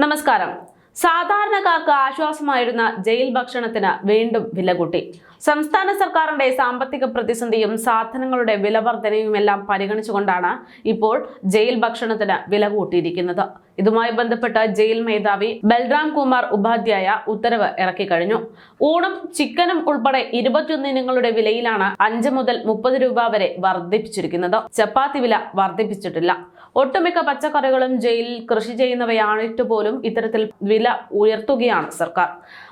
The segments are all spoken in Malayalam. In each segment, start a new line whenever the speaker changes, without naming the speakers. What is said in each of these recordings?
നമസ്കാരം. സാധാരണക്കാർക്ക് ആശ്വാസമായിരുന്ന ജയിൽ ഭക്ഷണത്തിന് വീണ്ടും വില കൂട്ടി. സംസ്ഥാന സർക്കാരിന്റെ സാമ്പത്തിക പ്രതിസന്ധിയും സാധനങ്ങളുടെ വിലവർധനയുമെല്ലാം പരിഗണിച്ചുകൊണ്ടാണ് ഇപ്പോൾ ജയിൽ ഭക്ഷണത്തിന് വില കൂട്ടിയിരിക്കുന്നത്. ഇതുമായി ബന്ധപ്പെട്ട ജയിൽ മേധാവി ബൽറാം കുമാർ ഉപാധ്യായ ഉത്തരവ് ഇറക്കിക്കഴിഞ്ഞു ഊണും ചിക്കനും ഉൾപ്പെടെ ഇരുപത്തിയൊന്ന് ഇനങ്ങളുടെ വിലയിലാണ് അഞ്ച് മുതൽ മുപ്പത് രൂപ വരെ വർദ്ധിപ്പിച്ചിരിക്കുന്നത്. ചപ്പാത്തി വില വർദ്ധിപ്പിച്ചിട്ടില്ല. ഒട്ടുമിക്ക പച്ചക്കറികളും ജയിലിൽ കൃഷി ചെയ്യുന്നവയാണിട്ട് പോലും ഇത്തരത്തിൽ വില ഉയർത്തുകയാണ് സർക്കാർ.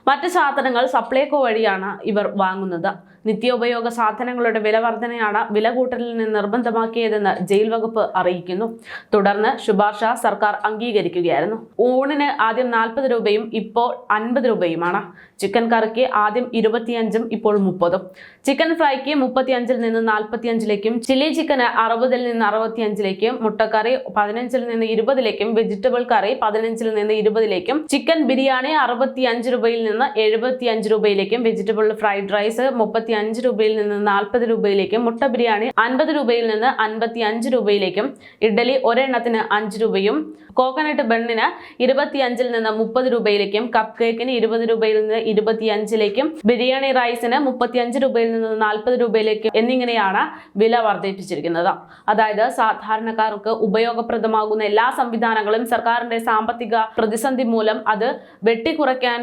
മറ്റ് സാധനങ്ങൾ സപ്ലൈകോ വഴിയാണ് ഇവർ വാങ്ങുന്നത്. നിത്യോപയോഗ സാധനങ്ങളുടെ വില വർധനയാണ് വില കൂട്ടലിന് നിർബന്ധമാക്കിയതെന്ന് ജയിൽ വകുപ്പ് അറിയിക്കുന്നു. തുടർന്ന് ശുപാർശ സർക്കാർ അംഗീകരിക്കുകയായിരുന്നു. ഊണിന് ആദ്യം നാൽപ്പത് രൂപയും ഇപ്പോൾ അൻപത് രൂപയുമാണ്. ചിക്കൻ കറിക്ക് ആദ്യം ഇരുപത്തിയഞ്ചും ഇപ്പോൾ മുപ്പതും. ചിക്കൻ ഫ്രൈക്ക് മുപ്പത്തിയഞ്ചിൽ നിന്ന് നാൽപ്പത്തിയഞ്ചിലേക്കും ചില്ലി ചിക്കന് അറുപതിൽ നിന്ന് അറുപത്തിയഞ്ചിലേക്കും മുട്ടക്കറി പതിനഞ്ചിൽ നിന്ന് ഇരുപതിലേക്കും വെജിറ്റബിൾ കറി പതിനഞ്ചിൽ നിന്ന് ഇരുപതിലേക്കും ചിക്കൻ ബിരിയാണി അറുപത്തിയഞ്ച് രൂപയിൽ നിന്ന് എഴുപത്തിയഞ്ച് രൂപയിലേക്കും വെജിറ്റബിൾ ഫ്രൈഡ് റൈസ് മുപ്പത്തി അഞ്ച് രൂപയിൽ നിന്ന് നാൽപ്പത് രൂപയിലേക്കും മുട്ട ബിരിയാണി അൻപത് രൂപയിൽ നിന്ന് അൻപത്തി അഞ്ച് രൂപയിലേക്കും ഇഡ്ഡലി ഒരെണ്ണത്തിന് അഞ്ച് രൂപയും കോക്കനട്ട് ബണ്ണിന് ഇരുപത്തിയഞ്ചിൽ നിന്ന് മുപ്പത് രൂപയിലേക്കും കപ്പ് കേക്കിന് ഇരുപത് രൂപയിൽ നിന്ന് ഇരുപത്തിയഞ്ചിലേക്കും ബിരിയാണി റൈസിന് മുപ്പത്തിയഞ്ച് രൂപയിൽ നിന്ന് നാൽപ്പത് രൂപയിലേക്കും എന്നിങ്ങനെയാണ് വില വർദ്ധിപ്പിച്ചിരിക്കുന്നത്. അതായത് സാധാരണക്കാർക്ക് ഉപയോഗപ്രദമാകുന്ന എല്ലാ സംവിധാനങ്ങളും സർക്കാരിന്റെ സാമ്പത്തിക പ്രതിസന്ധി മൂലം അത് വെട്ടിക്കുറയ്ക്കാൻ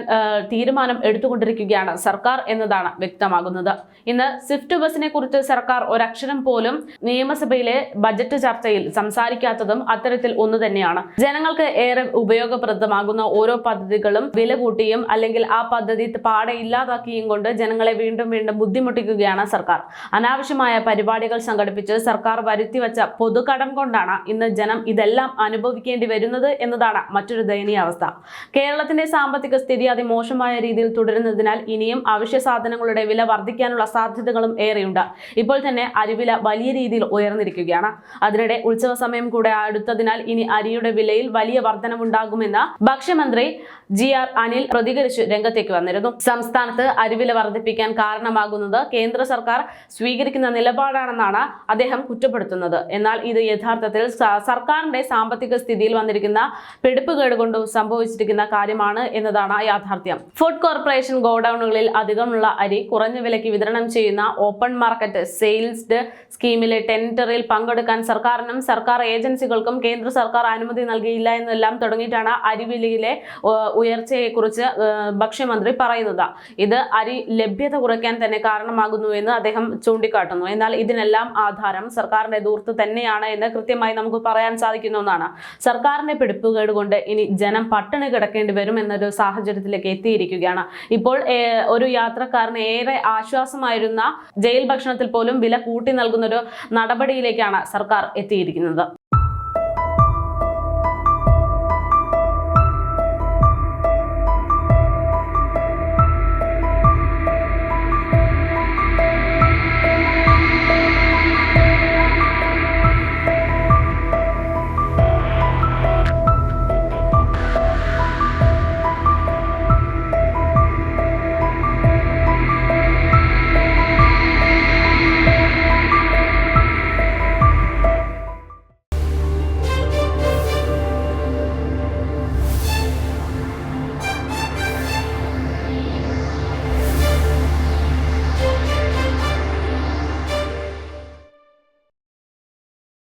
തീരുമാനം എടുത്തുകൊണ്ടിരിക്കുകയാണ് സർക്കാർ എന്നതാണ് വ്യക്തമാകുന്നത്. ഇന്ന് സ്വിഫ്റ്റ് ബസിനെ കുറിച്ച് സർക്കാർ ഒരക്ഷരം പോലും നിയമസഭയിലെ ബജറ്റ് ചർച്ചയിൽ സംസാരിക്കാത്തതും അത്തരത്തിൽ ഒന്ന് തന്നെയാണ്. ജനങ്ങൾക്ക് ഏറെ ഉപയോഗപ്രദമാകുന്ന ഓരോ പദ്ധതികളും വില കൂട്ടിയും അല്ലെങ്കിൽ ആ പദ്ധതി പാടെ ഇല്ലാതാക്കിയും കൊണ്ട് ജനങ്ങളെ വീണ്ടും വീണ്ടും ബുദ്ധിമുട്ടിക്കുകയാണ് സർക്കാർ. അനാവശ്യമായ പരിപാടികൾ സംഘടിപ്പിച്ച് സർക്കാർ വരുത്തിവെച്ച പൊതുകടം കൊണ്ടാണ് ഇന്ന് ജനം ഇതെല്ലാം അനുഭവിക്കേണ്ടി വരുന്നത് എന്നതാണ് മറ്റൊരു ദയനീയ അവസ്ഥ. കേരളത്തിന്റെ സാമ്പത്തിക സ്ഥിതി അതിമോശമായ രീതിയിൽ തുടരുന്നതിനാൽ ഇനിയും അവശ്യ സാധനങ്ങളുടെ വില വർദ്ധിക്കാനുള്ള സാധ്യതകളും ഏറെയുണ്ട്. ഇപ്പോൾ തന്നെ അരിവില വലിയ രീതിയിൽ ഉയർന്നിരിക്കുകയാണ്. അതിനിടെ ഉത്സവ സമയം കൂടെ അടുത്തതിനാൽ ഇനി അരിയുടെ വിലയിൽ വലിയ വർധനവുണ്ടാകുമെന്ന് ഭക്ഷ്യമന്ത്രി ജി ആർ അനിൽ പ്രതികരിച്ചു രംഗത്തേക്ക് വന്നിരുന്നു. സംസ്ഥാനത്ത് അരിവില വർദ്ധിപ്പിക്കാൻ കാരണമാകുന്നത് കേന്ദ്ര സർക്കാർ സ്വീകരിക്കുന്ന നിലപാടാണെന്നാണ് അദ്ദേഹം കുറ്റപ്പെടുത്തുന്നത്. എന്നാൽ ഇത് യഥാർത്ഥത്തിൽ സർക്കാരിന്റെ സാമ്പത്തിക സ്ഥിതിയിൽ വന്നിരിക്കുന്ന പിടിപ്പുകേട് കൊണ്ട് സംഭവിച്ചിരിക്കുന്ന കാര്യമാണ് എന്നതാണ് യാഥാർത്ഥ്യം. ഫുഡ് കോർപ്പറേഷൻ ഗോഡൌണുകളിൽ അധികമുള്ള അരി കുറഞ്ഞ വിലയ്ക്ക് വിതരണം ചെയ്യുന്ന ഓപ്പൺ മാർക്കറ്റ് സെയിൽസ്ഡ് സ്കീമിലെ ടെൻഡറിൽ പങ്കെടുക്കാൻ സർക്കാരിനും സർക്കാർ ഏജൻസികൾക്കും കേന്ദ്ര സർക്കാർ അനുമതി നൽകിയില്ല എന്നെല്ലാം തുടങ്ങിയിട്ടാണ് അരിവിലയിലെ ഉയർച്ചയെക്കുറിച്ച് ഭക്ഷ്യമന്ത്രി പറയുന്നത്. ഇത് അരി ലഭ്യത കുറയ്ക്കാൻ തന്നെ കാരണമാകുന്നു എന്ന് അദ്ദേഹം ചൂണ്ടിക്കാട്ടുന്നു. എന്നാൽ ഇതിനെല്ലാം ആധാരം സർക്കാരിന്റെ ദൂർത്ത് തന്നെയാണ് എന്ന് കൃത്യമായി നമുക്ക് പറയാൻ സാധിക്കുന്ന ഒന്നാണ്. സർക്കാരിന്റെ പിടിപ്പുകേട് കൊണ്ട് ഇനി ജനം പട്ടിണി കിടക്കേണ്ടി വരും എന്നൊരു സാഹചര്യത്തിലേക്ക് എത്തിയിരിക്കുകയാണ്. ഇപ്പോൾ ഒരു യാത്രക്കാരന് ഏറെ ആശ്വാസമായിരുന്ന ജയിൽ ഭക്ഷണത്തിൽ പോലും വില കൂട്ടി നൽകുന്നൊരു നടപടിയിലേക്കാണ് സർക്കാർ എത്തിയിരിക്കുന്നത്.